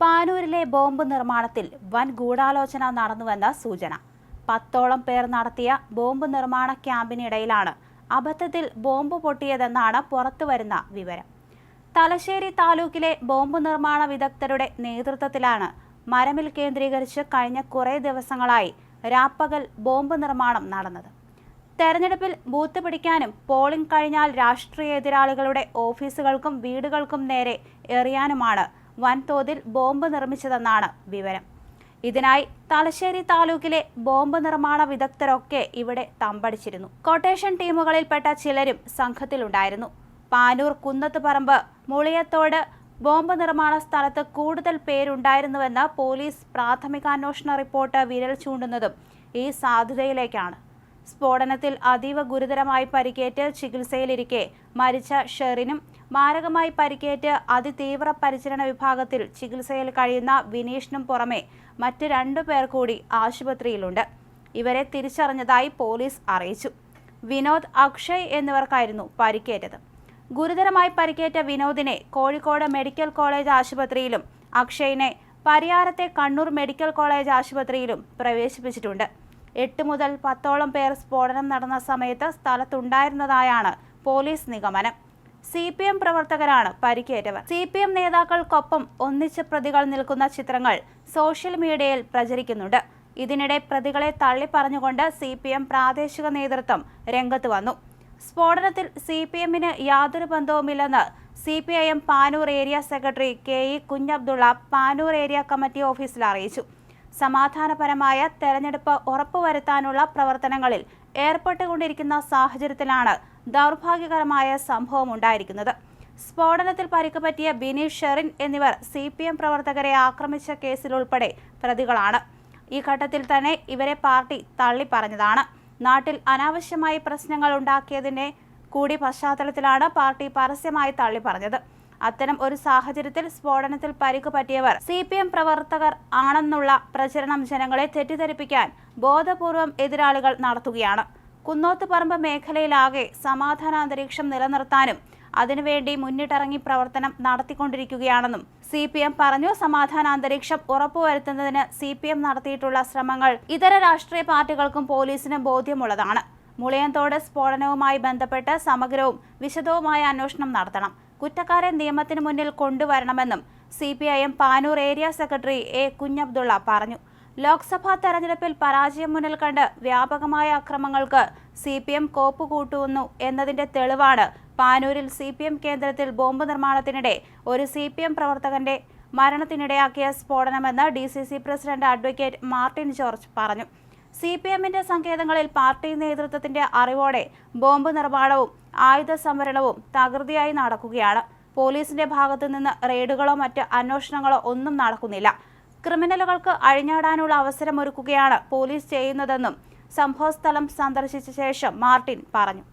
പാനൂരിലെ bomb നിർമ്മാണത്തിൽ വൻ ഗൂഢാലോചന നടന്നുവെന്ന സൂചന. പത്തോളം പേർ നടത്തിയ ബോംബ് നിർമ്മാണ ക്യാമ്പിനിടയിലാണ് അബദ്ധത്തിൽ ബോംബ് പൊട്ടിയതെന്നാണ് പുറത്തുവരുന്ന വിവരം. തലശ്ശേരി താലൂക്കിലെ ബോംബ് നിർമ്മാണ വിദഗ്ധരുടെ നേതൃത്വത്തിലാണ് മരമിൽ കേന്ദ്രീകരിച്ച് കഴിഞ്ഞ കുറേ ദിവസങ്ങളായി രാപ്പകൽ ബോംബ് നിർമ്മാണം നടന്നത്. തെരഞ്ഞെടുപ്പിൽ ബൂത്ത് പിടിക്കാനും പോളിംഗ് കഴിഞ്ഞാൽ രാഷ്ട്രീയ എതിരാളികളുടെ ഓഫീസുകൾക്കും വീടുകൾക്കും നേരെ എറിയാനുമാണ് വൻതോതിൽ ബോംബ് നിർമ്മിച്ചതെന്നാണ് വിവരം. ഇതിനായി തലശ്ശേരി താലൂക്കിലെ ബോംബ് നിർമ്മാണ വിദഗ്ധരൊക്കെ ഇവിടെ തമ്പടിച്ചിരുന്നു. കൊട്ടേഷൻ ടീമുകളിൽപ്പെട്ട ചിലരും സംഘത്തിലുണ്ടായിരുന്നു. പാനൂർ കുന്നത്തുപറമ്പ് മുളിയത്തോട് ബോംബ് നിർമ്മാണ സ്ഥലത്ത് കൂടുതൽ പേരുണ്ടായിരുന്നുവെന്ന് പോലീസ് പ്രാഥമികാന്വേഷണ റിപ്പോർട്ട് വിരൽ ചൂണ്ടുന്നതും ഈ സാധ്യതയിലേക്കാണ് സ്ഫോടനത്തിൽ അതീവ ഗുരുതരമായി പരിക്കേറ്റ് ചികിത്സയിലിരിക്കെ മരിച്ച ഷെറിനും മാരകമായി പരിക്കേറ്റ് അതിതീവ്ര പരിചരണ വിഭാഗത്തിൽ ചികിത്സയിൽ കഴിയുന്ന വിനീഷിനും പുറമെ മറ്റ് രണ്ടു പേർ കൂടി ആശുപത്രിയിലുണ്ട്. ഇവരെ തിരിച്ചറിഞ്ഞതായി പോലീസ് അറിയിച്ചു. വിനോദ് അക്ഷയ് എന്നിവർക്കായിരുന്നു പരിക്കേറ്റത്. ഗുരുതരമായി പരിക്കേറ്റ വിനോദിനെ കോഴിക്കോട് മെഡിക്കൽ കോളേജ് ആശുപത്രിയിലും അക്ഷയിനെ പരിയാരത്തെ കണ്ണൂർ മെഡിക്കൽ കോളേജ് ആശുപത്രിയിലും പ്രവേശിപ്പിച്ചിട്ടുണ്ട്. എട്ട് മുതൽ പത്തോളം പേർ സ്ഫോടനം നടന്ന സമയത്ത് സ്ഥലത്തുണ്ടായിരുന്നതായാണ് പോലീസ് നിഗമനം. സി പി എം പ്രവർത്തകരാണ് പരിക്കേറ്റവർ. സി പി എം നേതാക്കൾക്കൊപ്പം ഒന്നിച്ച് പ്രതികൾ നിൽക്കുന്ന ചിത്രങ്ങൾ സോഷ്യൽ മീഡിയയിൽ പ്രചരിക്കുന്നുണ്ട്. ഇതിനിടെ പ്രതികളെ തള്ളിപ്പറഞ്ഞുകൊണ്ട് സി പി എം പ്രാദേശിക നേതൃത്വം രംഗത്ത് വന്നു. സ്ഫോടനത്തിൽ സി പി എമ്മിന് യാതൊരു ബന്ധവുമില്ലെന്ന് C P I M Panoor area secretary K E Kunhabdulla Panoor area committee ഓഫീസിൽ അറിയിച്ചു. സമാധാനപരമായ തെരഞ്ഞെടുപ്പ് ഉറപ്പുവരുത്താനുള്ള പ്രവർത്തനങ്ങളിൽ ഏർപ്പെട്ടുകൊണ്ടിരിക്കുന്ന സാഹചര്യത്തിലാണ് ദൗർഭാഗ്യകരമായ സംഭവം ഉണ്ടായിരിക്കുന്നത്. സ്ഫോടനത്തിൽ പരിക്ക് പറ്റിയ ബിനീഷ് ഷെറിൻ എന്നിവർ സി പി എം പ്രവർത്തകരെ ആക്രമിച്ച കേസിലുൾപ്പെടെ പ്രതികളാണ്. ഈ ഘട്ടത്തിൽ തന്നെ ഇവരെ പാർട്ടി തള്ളിപ്പറഞ്ഞതാണ്. നാട്ടിൽ അനാവശ്യമായി പ്രശ്നങ്ങൾ ഉണ്ടാക്കിയതിന്റെ കൂടി പശ്ചാത്തലത്തിലാണ് പാർട്ടി പരസ്യമായി തള്ളിപ്പറഞ്ഞത്. അത്തരം ഒരു സാഹചര്യത്തിൽ സ്ഫോടനത്തിൽ പരിക്ക് പറ്റിയവർ സി പി എം പ്രവർത്തകർ ആണെന്നുള്ള പ്രചരണം ജനങ്ങളെ തെറ്റിദ്ധരിപ്പിക്കാൻ ബോധപൂർവം എതിരാളികൾ നടത്തുകയാണ്. കുന്നോത്തുപറമ്പ് മേഖലയിലാകെ സമാധാന അന്തരീക്ഷം നിലനിർത്താനും അതിനുവേണ്ടി മുന്നിട്ടിറങ്ങി പ്രവർത്തനം നടത്തിക്കൊണ്ടിരിക്കുകയാണെന്നും സി പി എം പറഞ്ഞു സമാധാന അന്തരീക്ഷം ഉറപ്പുവരുത്തുന്നതിന് സി പി എം നടത്തിയിട്ടുള്ള ശ്രമങ്ങൾ ഇതര രാഷ്ട്രീയ പാർട്ടികൾക്കും പോലീസിനും ബോധ്യമുള്ളതാണ്. മുളയന്തോട് സ്ഫോടനവുമായി ബന്ധപ്പെട്ട് സമഗ്രവും വിശദവുമായ അന്വേഷണം നടത്തണം. കുറ്റക്കാരെ നിയമത്തിന് മുന്നിൽ കൊണ്ടുവരണമെന്നും C P I M Panoor area secretary A Kunhabdulla പറഞ്ഞു. ലോക്സഭാ തെരഞ്ഞെടുപ്പിൽ പരാജയം മുന്നിൽ കണ്ട് വ്യാപകമായ അക്രമങ്ങൾക്ക് സി പി എം കോപ്പ് എന്നതിന്റെ തെളിവാണ് പാനൂരിൽ സി പി എം കേന്ദ്രത്തിൽ ബോംബ് നിർമ്മാണത്തിനിടെ ഒരു സി പി എം പ്രവർത്തകന്റെ മരണത്തിനിടയാക്കിയ സ്ഫോടനമെന്ന് D C C president advocate Martin George പറഞ്ഞു. സി പി എമ്മിന്റെ സങ്കേതങ്ങളിൽ പാർട്ടി നേതൃത്വത്തിന്റെ അറിവോടെ ബോംബ് നിർമ്മാണവും ആയുധ സംവരണവും തകൃതിയായി നടക്കുകയാണ്. പോലീസിന്റെ ഭാഗത്തു നിന്ന് റെയ്ഡുകളോ മറ്റ് അന്വേഷണങ്ങളോ ഒന്നും നടക്കുന്നില്ല. ക്രിമിനലുകൾക്ക് അഴിഞ്ഞാടാനുള്ള അവസരമൊരുക്കുകയാണ് പോലീസ് ചെയ്യുന്നതെന്നും സംഭവസ്ഥലം സന്ദർശിച്ച ശേഷം മാർട്ടിൻ പറഞ്ഞു.